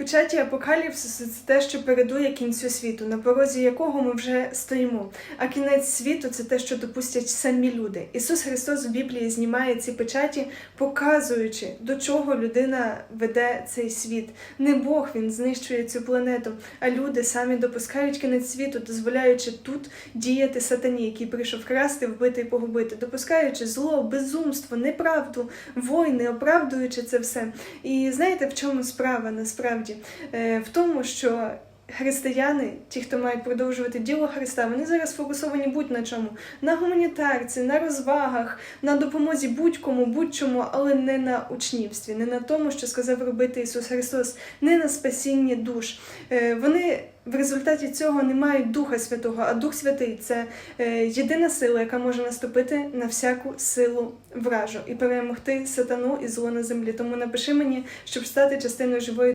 Печаті апокаліпсису це те, що передує кінцю світу, на порозі якого ми вже стоїмо. А кінець світу це те, що допустять самі люди. Ісус Христос у Біблії знімає ці печаті, показуючи, до чого людина веде цей світ. Не Бог він знищує цю планету, а люди самі допускають кінець світу, дозволяючи тут діяти сатані, який прийшов красти, вбити і погубити, допускаючи зло, безумство, неправду, війни, оправдуючи це все. І знаєте, в чому справа насправді? Е, В тому, що християни, ті, хто мають продовжувати діло Христа, вони зараз фокусовані будь на чому, на гуманітарці, на розвагах, на допомозі будь-кому, будь-чому, але не на учнівстві, не на тому, що сказав робити Ісус Христос, не на спасінні душ. Е, Вони в результаті цього не мають Духа Святого, а Дух Святий це е, єдина сила, яка може наступити на всяку силу вражу і перемогти сатану і зло на землі. Тому напиши мені, щоб стати частиною живої.